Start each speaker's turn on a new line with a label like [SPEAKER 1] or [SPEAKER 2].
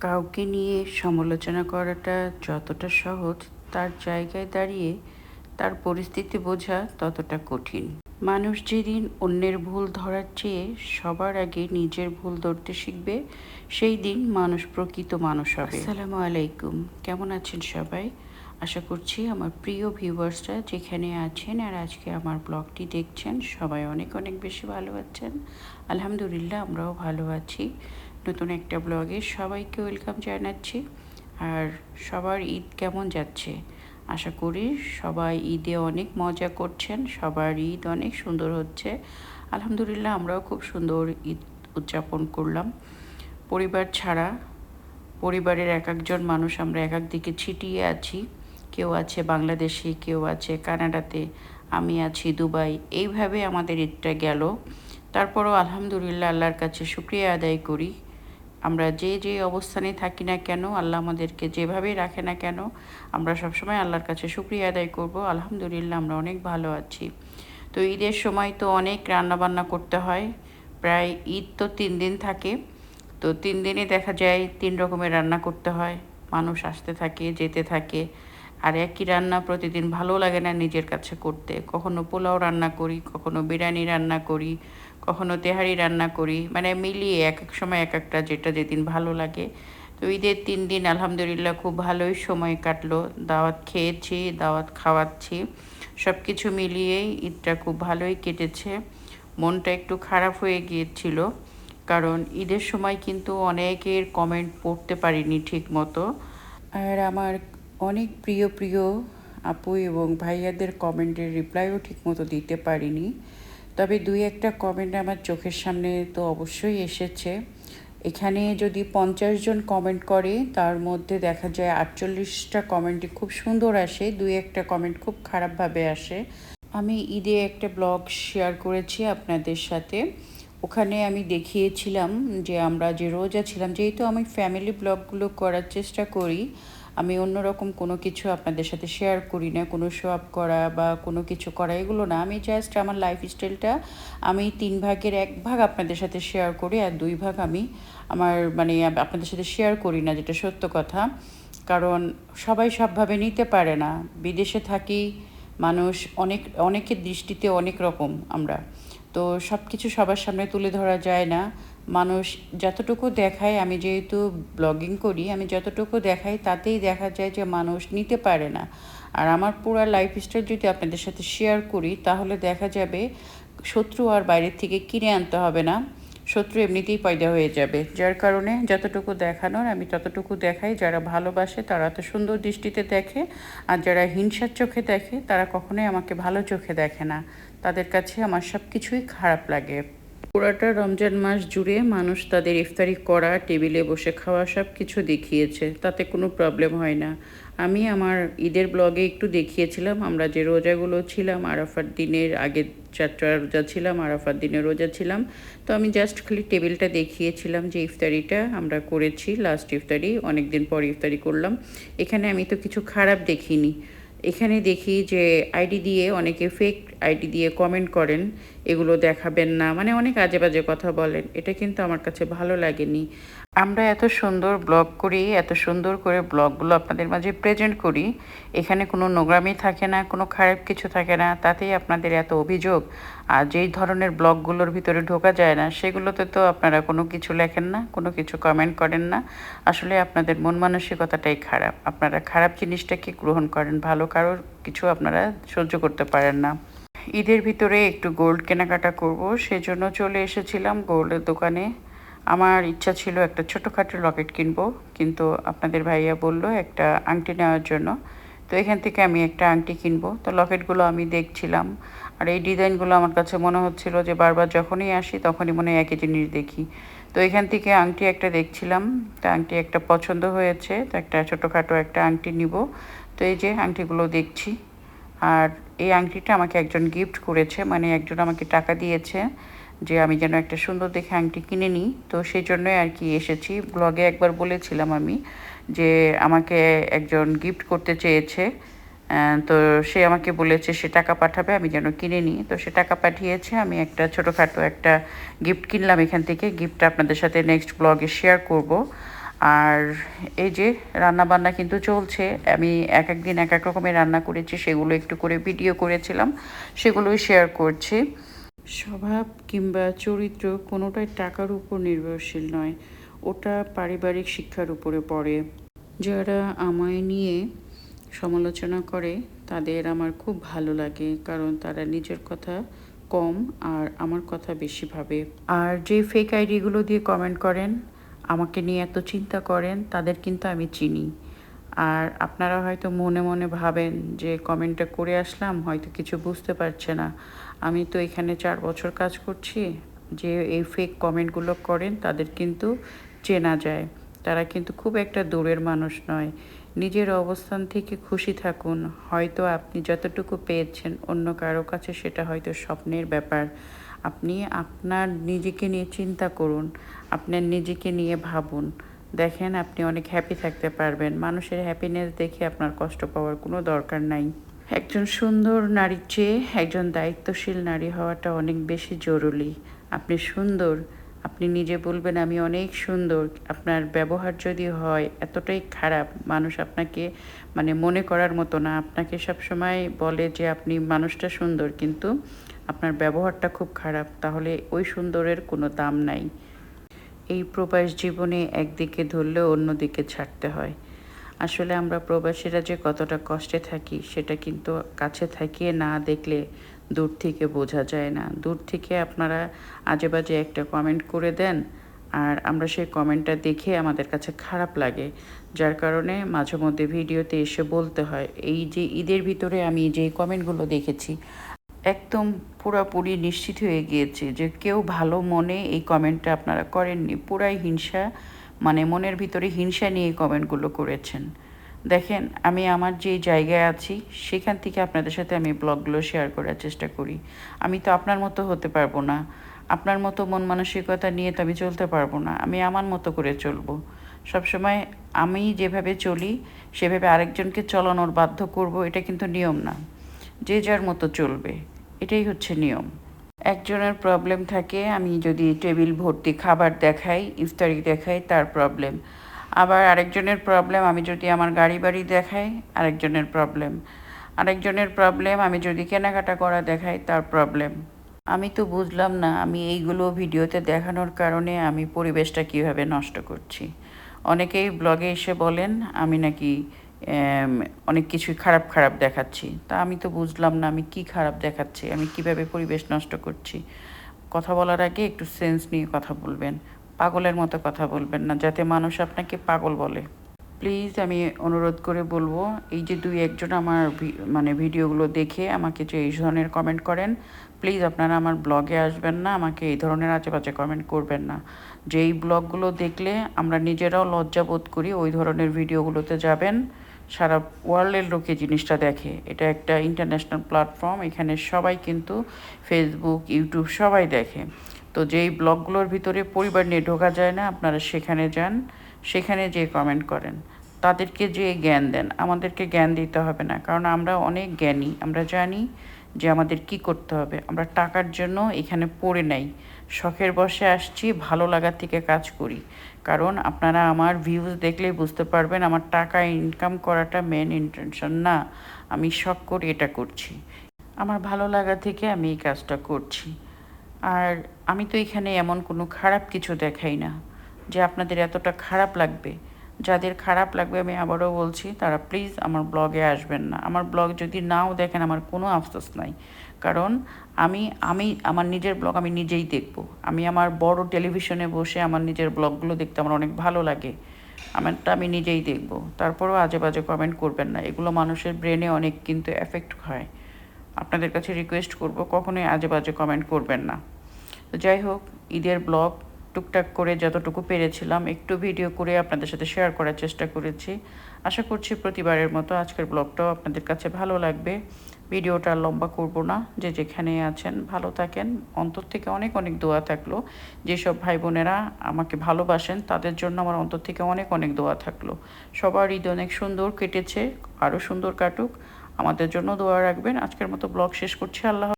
[SPEAKER 1] কাউকে নিয়ে সমালোচনা করাটা যতটা সহজ, তার জায়গায় দাঁড়িয়ে তার পরিস্থিতি বোঝা ততটা কঠিন। মানুষ যেদিন অন্যের ভুল ধরার চেয়ে সবার আগে নিজের ভুল ধরতে শিখবে, সেই দিন মানুষ প্রকৃত মানুষ হবে। আসসালামু আলাইকুম। কেমন আছেন সবাই? আশা করছি আমার প্রিয় ভিউয়ার্সরা যেখানে আছেন আর আজকে আমার ব্লগটি দেখছেন, সবাই অনেক অনেক বেশি ভালো আছেন। আলহামদুলিল্লাহ, আমরাও ভালো আছি। নতুন একটা ব্লগে সবাইকে ওয়েলকাম জানাচ্ছি। আর সবার ঈদ কেমন যাচ্ছে? আশা করি সবাই ঈদে অনেক মজা করছেন, সবার ঈদ অনেক সুন্দর হচ্ছে। আলহামদুলিল্লাহ আমরাও খুব সুন্দর ঈদ উদযাপন করলাম। পরিবার ছাড়া, পরিবারের এক একজন মানুষ আমরা এক এক দিকে ছিটিয়ে আছি। কেউ আছে বাংলাদেশে, কেউ আছে কানাডাতে, আমি আছি দুবাই। এইভাবে আমাদের ঈদটা গেল। তারপরও আলহামদুলিল্লাহ আল্লাহর কাছে শুক্রিয়া আদায় করি। আমরা যে যে অবস্থানে থাকি না কেন, আল্লাহ আমাদেরকে যেভাবে রাখে না কেন, আমরা সবসময় আল্লাহর কাছে শুক্রিয়া আদায় করব। আলহামদুলিল্লাহ, আমরা অনেক ভালো আছি। তো ঈদের সময় তো অনেক রান্নাবান্না করতে হয়। প্রায় ঈদ তো তিন দিন থাকে। তো তিন দিনে দেখা যায় তিন রকমের রান্না করতে হয়। মানুষ আসতে থাকে, যেতে থাকে। আর একই রান্না প্রতিদিন ভালো লাগে না নিজের কাছে করতে। কখনো পোলাও রান্না করি, কখনো বিরিয়ানি রান্না করি কখনো তেহারি রান্না করি মানে মিলিয়ে এক এক সময় এক একটা যেটা যেদিন ভালো লাগে। তো ঈদের তিন দিন আলহামদুলিল্লাহ খুব ভালোই সময় কাটলো। দাওয়াত খেয়েছি, দাওয়াত খাওয়াচ্ছি। সব কিছু মিলিয়েই ঈদটা খুব ভালোই কেটেছে। মনটা একটু খারাপ হয়ে গিয়েছিল, কারণ ঈদের সময় কিন্তু অনেকের কমেন্ট পড়তে পারিনি ঠিক মতো আর আমার অনেক প্রিয় প্রিয় আপু এবং ভাইয়াদের কমেন্টের রিপ্লাইও ঠিকমতো দিতে পারিনি। তবে দুই একটা কমেন্ট আমার চোখের সামনে তো অবশ্যই এসেছে। এখানে যদি পঞ্চাশ জন কমেন্ট করে, তার মধ্যে দেখা যায় আটচল্লিশটা কমেন্টই খুব সুন্দর আসে, দুই একটা কমেন্ট খুব খারাপভাবে আসে। আমি ঈদে একটা ব্লগ শেয়ার করেছি আপনাদের সাথে। ওখানে আমি দেখিয়েছিলাম যে আমরা যে রোজা ছিলাম, যেহেতু আমি ফ্যামিলি ব্লগগুলো করার চেষ্টা করি আমি অন্যরকম কোনো কিছু আপনাদের সাথে শেয়ার করি না, কোনো শো আপ করা বা কোনো কিছু করা, এগুলো না। আমি জাস্ট আমার লাইফ স্টাইলটা আমি তিন ভাগের এক ভাগ আপনাদের সাথে শেয়ার করি আর দুই ভাগ আমি আমার মানে আপনাদের সাথে শেয়ার করি না, যেটা সত্য কথা। কারণ সবাই সবভাবে নিতে পারে না। বিদেশে থাকি মানুষ অনেক, অনেকের দৃষ্টিতে অনেক রকম আমরা। তো সব কিছু সবার সামনে তুলে ধরা যায় না। মানুষ যতটুকু দেখায়, আমি যেহেতু ব্লগিং করি, আমি যতটুকু দেখাই তাতেই দেখা যায় যে মানুষ নিতে পারে না। আর আমার পুরো লাইফ স্টাইল যদি আপনাদের সাথে শেয়ার করি, তাহলে দেখা যাবে শত্রু আর বাইরের থেকে কিনে আনতে হবে না। শত্রু এমনিতেই পয়দা হয়ে যাবে। যার কারণে যতটুকু দেখানোর, আমি ততটুকু দেখাই। যারা ভালোবাসে, তারা তো সুন্দর দৃষ্টিতে দেখে। আর যারা হিংসার চোখে দেখে, তারা কখনোই আমাকে ভালো চোখে দেখে না। তাদের কাছে আমার সব কিছুই খারাপ লাগে। পুরাটা রমজান মাস জুড়ে মানুষ তাদের ইফতারি করা, টেবিলে বসে খাওয়া সব কিছু দেখিয়েছে। তাতে কোনো প্রবলেম হয় না। আমি আমার ঈদের ব্লগে একটু দেখিয়েছিলাম, আমরা যে রোজাগুলো ছিলাম আরাফার দিনের আগের চারটা রোজা ছিলাম আরাফার দিনে রোজা ছিলাম। তো আমি জাস্ট খালি টেবিলটা দেখিয়েছিলাম যে ইফতারিটা আমরা করেছি লাস্ট ইফতারি অনেক দিন পর ইফতারি করলাম। এখানে আমি তো কিছু খারাপ দেখিনি। এখানে দেখি যে আইডি দিয়ে অনেকে ফেক আইডি দিয়ে কমেন্ট করেন, এগুলো দেখাবেন না মানে অনেক আজে বাজে কথা বলেন। এটা কিন্তু আমার কাছে ভালো লাগেনি। আমরা এত সুন্দর ব্লগ করি, এত সুন্দর করে ব্লগগুলো আপনাদের মাঝে প্রেজেন্ট করি। এখানে কোনো নোংরামি থাকে না, কোনো খারাপ কিছু থাকে না। তাতেই আপনাদের এত অভিযোগ। আর যেই ধরনের ব্লগগুলোর ভিতরে ঢোকা যায় না, সেগুলোতে তো আপনারা কোনো কিছু লেখেন না, কোনো কিছু কমেন্ট করেন না। আসলে আপনাদের মন মানসিকতাটাই খারাপ। আপনারা খারাপ জিনিসটাকে গ্রহণ করেন, ভালো কারোর কিছু আপনারা সহ্য করতে পারেন না। ঈদের ভিতরে একটু গোল্ড কেনাকাটা করব, সেজন্য চলে এসেছিলাম গোল্ডের দোকানে। আমার ইচ্ছা ছিল একটা ছোটোখাটো লকেট কিনবো, কিন্তু আপনাদের ভাইয়া বলল একটা আংটি নেওয়ার জন্য। তো এখান থেকে আমি একটা আংটি কিনবো। তো লকেটগুলো আমি দেখছিলাম, আর এই ডিজাইনগুলো আমার কাছে মনে হচ্ছিল যে বারবার যখনই আসি তখনই মনে হয় একই জিনিস দেখি। তো এখান থেকে আংটি একটা দেখছিলাম, তো আংটি একটা পছন্দ হয়েছে, তো একটা ছোটোখাটো একটা আংটি নিব। তো এই যে আংটিগুলো দেখছি, আর এই আংটিটা আমাকে একজন গিফট করেছে মানে একজন আমাকে টাকা দিয়েছে। যে আমি যেন একটা সুন্দর দেখে আংটি কিনে নিই। তো সেই জন্যই আর কি এসেছি। ব্লগে একবার বলেছিলাম আমি যে আমাকে একজন গিফট করতে চেয়েছে। তো সে আমাকে বলেছে, সে টাকা পাঠাবে, আমি যেন কিনে নিই। তো সে টাকা পাঠিয়েছে, আমি একটা ছোটোখাটো একটা গিফট কিনলাম এখান থেকে। গিফটটা আপনাদের সাথে নেক্সট ব্লগে শেয়ার করব। আর এই যে রান্না বান্না কিন্তু চলছে, আমি এক এক দিন এক এক রকমের রান্না করেছি, সেগুলো একটু করে ভিডিও করেছিলাম, সেগুলোই শেয়ার করছি। স্বভাব কিংবা চরিত্র কোনোটাই টাকার উপর নির্ভরশীল নয়, ওটা পারিবারিক শিক্ষার উপরে পড়ে। যারা আমায় নিয়ে সমালোচনা করে, তাদের আমার খুব ভালো লাগে, কারণ তারা নিজের কথা কম আর আমার কথা বেশি ভাবে। আর যে ফেক আইডিগুলো দিয়ে কমেন্ট করেন, আমাকে নিয়ে এত চিন্তা করেন, তাদের কিন্তু আমি চিনি। আর আপনারা হয়তো মনে মনে ভাবেন যে কমেন্টটা করে আসলাম, হয়তো কিছু বুঝতে পারছে না। আমি তো এখানে চার বছর কাজ করছি, যে এই ফেক কমেন্টগুলো করেন তাদের কিন্তু চেনা যায়। তারা কিন্তু খুব একটা দূরের মানুষ নয়। নিজের অবস্থান থেকে খুশি থাকুন। হয়তো আপনি যতটুকু পেয়েছেন অন্য কারও কাছে সেটা হয়তো স্বপ্নের ব্যাপার। আপনি আপনার নিজেকে নিয়ে চিন্তা করুন, আপনার নিজেকে নিয়ে ভাবুন। দেখেন আপনি অনেক হ্যাপি থাকতে পারবেন। মানুষের হ্যাপিনেস দেখে আপনার কষ্ট পাওয়ার কোনো দরকার নাই। একজন সুন্দর নারীর চেয়ে একজন দায়িত্বশীল নারী হওয়াটা অনেক বেশি জরুরি। আপনি সুন্দর, আপনি নিজে বলবেন, আমি অনেক সুন্দর। আপনার ব্যবহার যদি হয় এতটাই খারাপ, মানুষ আপনাকে মানে মনে করার মতো না। আপনাকে সবসময় বলে যে, আপনি মানুষটা সুন্দর। কিন্তু আপনার ব্যবহারটা খুব খারাপ, তাহলে ওই সুন্দরের কোনো দাম নাই। এই প্রবাস জীবনে একদিকে ধরলে অন্যদিকে ছাড়তে হয়। আসলে আমরা প্রবাসীরা যে কতটা কষ্টে থাকি, সেটা কিন্তু কাছে থাকিয়ে না দেখলে দূর থেকে বোঝা যায় না। দূর থেকে আপনারা আজে বাজে একটা কমেন্ট করে দেন, আর আমরা সেই কমেন্টটা দেখে আমাদের কাছে খারাপ লাগে। যার কারণে মাঝে মধ্যে ভিডিওতে এসে বলতে হয়, এই যে ঈদের ভিতরে আমি যে কমেন্টগুলো দেখেছি, একদম পুরাপুরি নিশ্চিত হয়ে গিয়েছে যে কেউ ভালো মনে এই কমেন্টটা আপনারা করেননি। পুরাই হিংসা মানে মনের ভিতরে হিংসা নিয়ে কমেন্টগুলো করেছেন। দেখেন, আমি আমার যে জায়গায় আছি, সেখান থেকে আপনাদের সাথে আমি ব্লগগুলো শেয়ার করার চেষ্টা করি। আমি তো আপনার মতো হতে পারব না। আপনার মতো মন মানসিকতা নিয়ে তো আমি চলতে পারব না। আমি আমার মতো করে চলবো। সবসময় আমি যেভাবে চলি, সেভাবে আরেকজনকে চলানোর বাধ্য করব, এটা কিন্তু নিয়ম না। যে যার মতো চলবে, এটাই হচ্ছে নিয়ম। একজনের প্রবলেম থাকে, আমি যদি টেবিল ভর্তি খাবার দেখাই, ইফতারি দেখাই, তার প্রবলেম আবার আরেকজনের প্রবলেম আমি যদি আমার গাড়ি বাড়ি দেখাই, আরেকজনের প্রবলেম আরেকজনের প্রবলেম আমি যদি কেনাকাটা করা দেখাই, তার প্রবলেম আমি তো বুঝলাম না, আমি এইগুলো ভিডিওতে দেখানোর কারণে আমি পরিবেশটা কীভাবে নষ্ট করছি। অনেকেই ব্লগে এসে বলেন, আমি নাকি অনেক কিছুই খারাপ খারাপ দেখাচ্ছি। তা আমি তো বুঝলাম না, আমি কি খারাপ দেখাচ্ছি? আমি কীভাবে পরিবেশ নষ্ট করছি? কথা বলার আগে একটু সেন্স নিয়ে কথা বলবেন। পাগলের মতো কথা বলবেন না, যাতে মানুষ আপনাকে পাগল বলে। প্লিজ আমি অনুরোধ করে বলব, এই যে দুই একজন আমার মানে ভিডিওগুলো দেখে আমাকে যে এই ধরনের কমেন্ট করেন প্লিজ আপনারা আমার ব্লগে আসবেন না, আমাকে এই ধরনের আশেপাশে কমেন্ট করবেন না। যেই ব্লগগুলো দেখলে আমরা নিজেরাও লজ্জা বোধ করি ওই ধরনের ভিডিওগুলোতে যাবেন। সারা ওয়ার্ল্ডের লোকে জিনিসটা দেখে। এটা একটা ইন্টারন্যাশনাল প্ল্যাটফর্ম এখানে সবাই কিন্তু ফেসবুক ইউটিউব সবাই দেখে। তো যেই ব্লগগুলোর ভিতরে পরিবার নিয়ে ঢোকা যায় না, আপনারা সেখানে যান, সেখানে যে কমেন্ট করেন। তাদেরকে যে জ্ঞান দেন। আমাদেরকে জ্ঞান দিতে হবে না, কারণ আমরা অনেক জ্ঞানী, আমরা জানি যে আমাদের কি করতে হবে। আমরা টাকার জন্য এখানে পড়ে নাই। শখের বসে আসছি, ভালো লাগার থেকে কাজ করি। কারণ আপনারা আমার ভিউজ দেখলেই বুঝতে পারবেন, আমার টাকা ইনকাম করাটা মেন ইন্টেনশন না। আমি শখ করে এটা করছি। আমার ভালো লাগা থেকে আমি এই কাজটা করছি। আর আমি তো এখানে এমন কোনো খারাপ কিছু দেখাই না, যে আপনাদের এতটা খারাপ লাগবে। যাদের খারাপ লাগবে আমি আবারও বলছি, তারা প্লিজ আমার ব্লগে আসবেন না। আমার ব্লগ যদি নাও দেখেন আমার কোনো আফসোস নাই। কারণ আমি আমি, আমার নিজের ব্লগ আমি নিজেই দেখব। আমি আমার বড় টেলিভিশনে বসে আমার নিজের ব্লগগুলো দেখতে আমার অনেক ভালো লাগে। আমারটা আমি নিজেই দেখব। তারপরেও আজে বাজে কমেন্ট করবেন না। এগুলো মানুষের ব্রেনে অনেক কিন্তু এফেক্ট হয়। আপনাদের কাছে রিকোয়েস্ট করব, কখনোই আজে বাজে কমেন্ট করবেন না। তো যাই হোক, ঈদের ব্লগ টুকটাক করে যতটুকু পেরেছিলাম, একটু ভিডিও করে আপনাদের সাথে শেয়ার করার চেষ্টা করেছি। আশা করছি প্রতিবারের মতো আজকের ব্লগটাও আপনাদের কাছে ভালো লাগবে। ভিডিওটা লম্বা করব না, যে যেখানে আছেন ভালো থাকেন। অন্তর থেকে অনেক অনেক দোয়া থাকল। যেসব ভাই বোনেরা আমাকে ভালোবাসেন, তাদের জন্য আমার অন্তর থেকে অনেক অনেক দোয়া থাকল। সবার ঈদ অনেক সুন্দর কেটেছে, আরও সুন্দর কাটুক। আমাদের জন্য দোয়া রাখবেন। আজকের মতো ব্লগ শেষ করছি। আল্লাহ